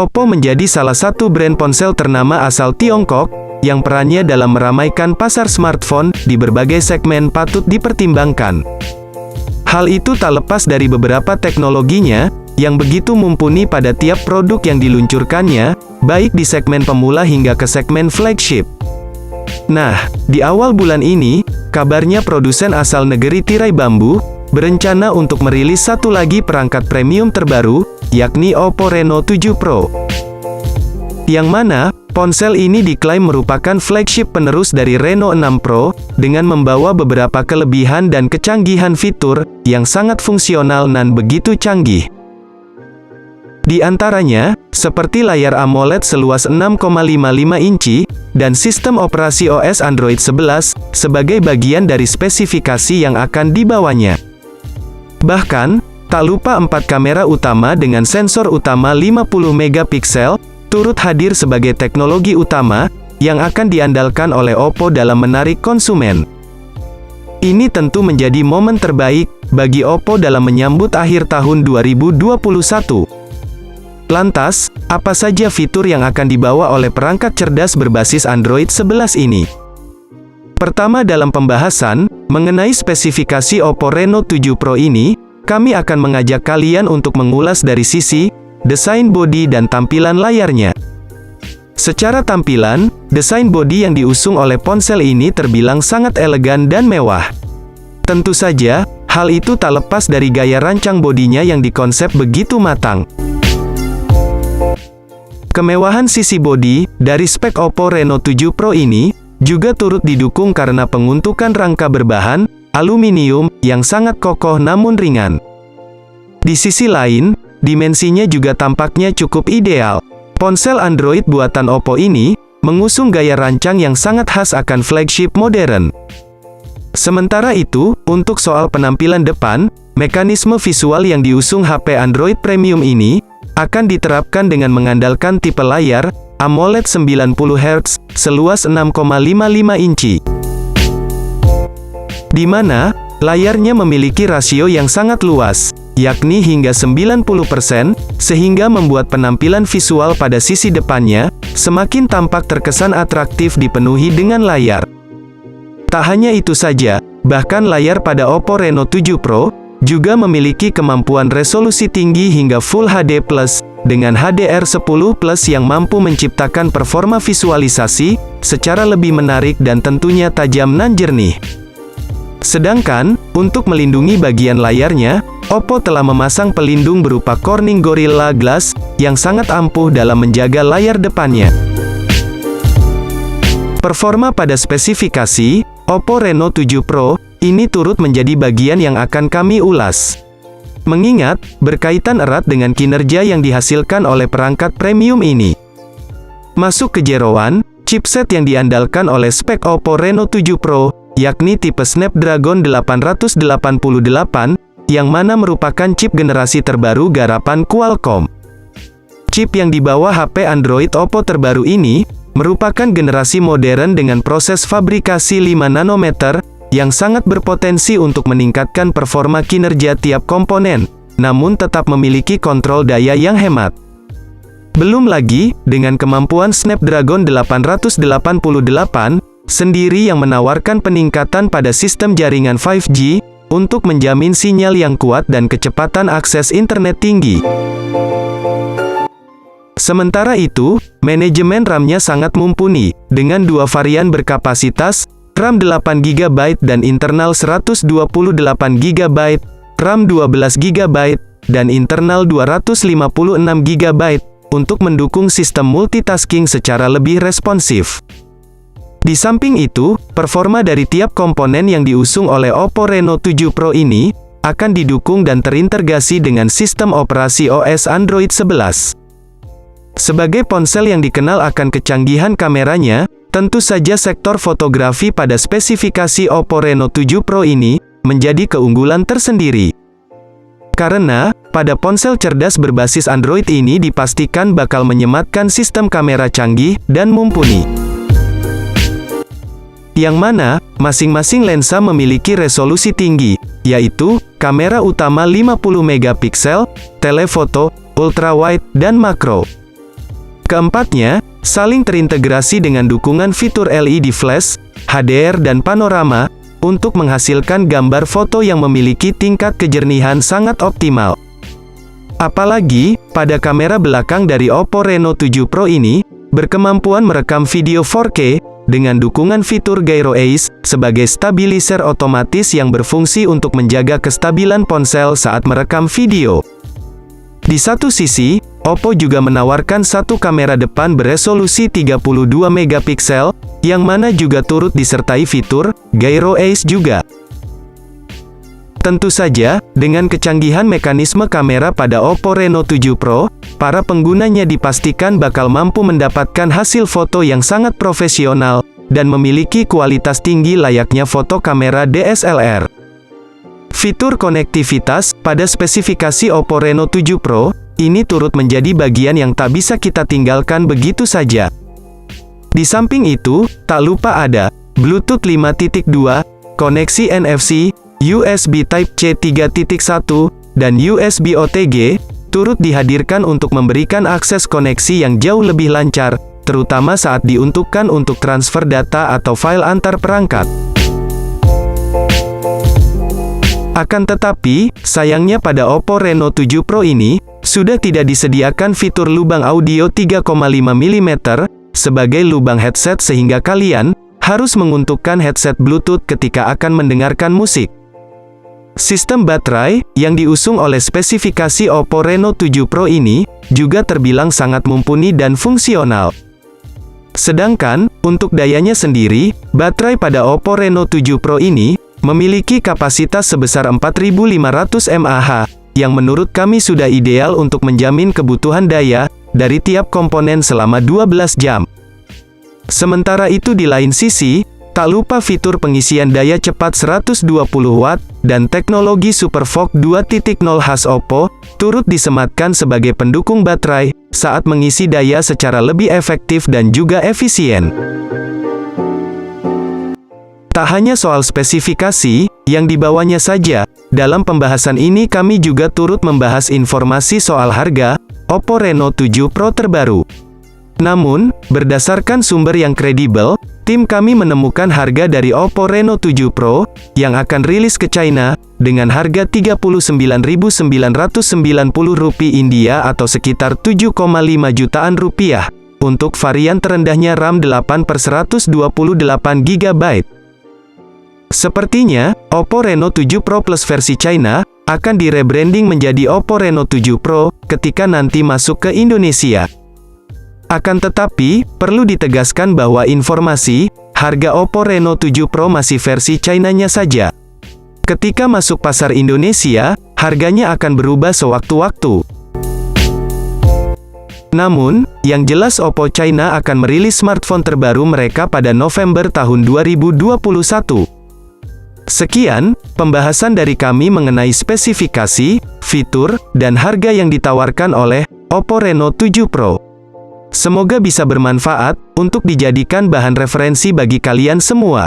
Oppo menjadi salah satu brand ponsel ternama asal Tiongkok, yang perannya dalam meramaikan pasar smartphone di berbagai segmen patut dipertimbangkan. Hal itu tak lepas dari beberapa teknologinya, yang begitu mumpuni pada tiap produk yang diluncurkannya, baik di segmen pemula hingga ke segmen flagship. Nah, di awal bulan ini, kabarnya produsen asal negeri tirai bambu, berencana untuk merilis satu lagi perangkat premium terbaru, yakni Oppo Reno 7 Pro. Yang mana, ponsel ini diklaim merupakan flagship penerus dari Reno 6 Pro, dengan membawa beberapa kelebihan dan kecanggihan fitur, yang sangat fungsional dan begitu canggih. Di antaranya, seperti layar AMOLED seluas 6,55 inci, dan sistem operasi OS Android 11, sebagai bagian dari spesifikasi yang akan dibawanya. Bahkan, tak lupa empat kamera utama dengan sensor utama 50 megapiksel, turut hadir sebagai teknologi utama, yang akan diandalkan oleh Oppo dalam menarik konsumen. Ini tentu menjadi momen terbaik, bagi Oppo dalam menyambut akhir tahun 2021. Lantas, apa saja fitur yang akan dibawa oleh perangkat cerdas berbasis Android 11 ini? Pertama dalam pembahasan, mengenai spesifikasi Oppo Reno 7 Pro ini, kami akan mengajak kalian untuk mengulas dari sisi, desain bodi dan tampilan layarnya. Secara tampilan, desain bodi yang diusung oleh ponsel ini terbilang sangat elegan dan mewah. Tentu saja, hal itu tak lepas dari gaya rancang bodinya yang dikonsep begitu matang. Kemewahan sisi bodi dari spek Oppo Reno 7 Pro ini juga turut didukung karena penguntukan rangka berbahan aluminium yang sangat kokoh namun ringan. Di sisi lain, dimensinya juga tampaknya cukup ideal. Ponsel Android buatan Oppo ini mengusung gaya rancang yang sangat khas akan flagship modern. Sementara itu, untuk soal penampilan depan, mekanisme visual yang diusung HP Android Premium ini akan diterapkan dengan mengandalkan tipe layar AMOLED 90 Hz seluas 6,55 inci. Di mana layarnya memiliki rasio yang sangat luas, yakni hingga 90%, sehingga membuat penampilan visual pada sisi depannya semakin tampak terkesan atraktif dipenuhi dengan layar. Tak hanya itu saja, bahkan layar pada Oppo Reno 7 Pro juga memiliki kemampuan resolusi tinggi hingga Full HD+, dengan HDR10 Plus yang mampu menciptakan performa visualisasi, secara lebih menarik dan tentunya tajam dan jernih. Sedangkan, untuk melindungi bagian layarnya, Oppo telah memasang pelindung berupa Corning Gorilla Glass, yang sangat ampuh dalam menjaga layar depannya. Performa pada spesifikasi, Oppo Reno 7 Pro, ini turut menjadi bagian yang akan kami ulas. Mengingat, berkaitan erat dengan kinerja yang dihasilkan oleh perangkat premium ini. Masuk ke jeroan, chipset yang diandalkan oleh spek Oppo Reno 7 Pro, yakni tipe Snapdragon 888, yang mana merupakan chip generasi terbaru garapan Qualcomm. Chip yang dibawa HP Android Oppo terbaru ini, merupakan generasi modern dengan proses fabrikasi 5 nanometer, yang sangat berpotensi untuk meningkatkan performa kinerja tiap komponen, namun tetap memiliki kontrol daya yang hemat. Belum lagi, dengan kemampuan Snapdragon 888, sendiri yang menawarkan peningkatan pada sistem jaringan 5G, untuk menjamin sinyal yang kuat dan kecepatan akses internet tinggi. Sementara itu, manajemen RAM-nya sangat mumpuni, dengan dua varian berkapasitas, RAM 8GB dan internal 128GB, RAM 12GB, dan internal 256GB, untuk mendukung sistem multitasking secara lebih responsif. Di samping itu, performa dari tiap komponen yang diusung oleh Oppo Reno 7 Pro ini, akan didukung dan terintegrasi dengan sistem operasi OS Android 11. Sebagai ponsel yang dikenal akan kecanggihan kameranya, Tentu saja sektor fotografi pada spesifikasi Oppo Reno 7 Pro ini, menjadi keunggulan tersendiri. Karena, pada ponsel cerdas berbasis Android ini dipastikan bakal menyematkan sistem kamera canggih dan mumpuni. Yang mana, masing-masing lensa memiliki resolusi tinggi, yaitu, kamera utama 50 megapiksel, telefoto, ultrawide, dan makro. Keempatnya, saling terintegrasi dengan dukungan fitur LED flash, HDR dan panorama, untuk menghasilkan gambar foto yang memiliki tingkat kejernihan sangat optimal. Apalagi, pada kamera belakang dari Oppo Reno 7 Pro ini, berkemampuan merekam video 4K, dengan dukungan fitur Gyro Ace, sebagai stabilizer otomatis yang berfungsi untuk menjaga kestabilan ponsel saat merekam video. Di satu sisi, Oppo juga menawarkan satu kamera depan beresolusi 32 megapiksel, yang mana juga turut disertai fitur Gyro Ace juga. Tentu saja, dengan kecanggihan mekanisme kamera pada Oppo Reno 7 Pro, para penggunanya dipastikan bakal mampu mendapatkan hasil foto yang sangat profesional, dan memiliki kualitas tinggi layaknya foto kamera DSLR. Fitur konektivitas pada spesifikasi Oppo Reno 7 Pro ini turut menjadi bagian yang tak bisa kita tinggalkan begitu saja. Di samping itu, tak lupa ada Bluetooth 5.2, koneksi NFC, USB Type-C 3.1, dan USB OTG, turut dihadirkan untuk memberikan akses koneksi yang jauh lebih lancar, terutama saat diuntukkan untuk transfer data atau file antar perangkat. Akan tetapi, sayangnya pada Oppo Reno 7 Pro ini, sudah tidak disediakan fitur lubang audio 3,5 mm, sebagai lubang headset sehingga kalian, harus menguntukkan headset Bluetooth ketika akan mendengarkan musik. Sistem baterai, yang diusung oleh spesifikasi Oppo Reno 7 Pro ini, juga terbilang sangat mumpuni dan fungsional. Sedangkan, untuk dayanya sendiri, baterai pada Oppo Reno 7 Pro ini, memiliki kapasitas sebesar 4500 mAh, yang menurut kami sudah ideal untuk menjamin kebutuhan daya dari tiap komponen selama 12 jam. Sementara itu di lain sisi, tak lupa fitur pengisian daya cepat 120 watt dan teknologi SuperVOOC 2.0 khas Oppo turut disematkan sebagai pendukung baterai saat mengisi daya secara lebih efektif dan juga efisien. Tak hanya soal spesifikasi yang dibawanya saja, dalam pembahasan ini kami juga turut membahas informasi soal harga Oppo Reno 7 Pro terbaru. Namun, berdasarkan sumber yang kredibel, tim kami menemukan harga dari Oppo Reno 7 Pro yang akan rilis ke China dengan harga Rp39.990 India atau sekitar 7,5 jutaan rupiah untuk varian terendahnya RAM 8 per 128 GB. Sepertinya, Oppo Reno 7 Pro Plus versi China, akan direbranding menjadi Oppo Reno 7 Pro, ketika nanti masuk ke Indonesia. Akan tetapi, perlu ditegaskan bahwa informasi, harga Oppo Reno 7 Pro masih versi China-nya saja. Ketika masuk pasar Indonesia, harganya akan berubah sewaktu-waktu. Namun, yang jelas Oppo China akan merilis smartphone terbaru mereka pada November tahun 2021. Sekian, pembahasan dari kami mengenai spesifikasi, fitur, dan harga yang ditawarkan oleh Oppo Reno 7 Pro. Semoga bisa bermanfaat untuk dijadikan bahan referensi bagi kalian semua.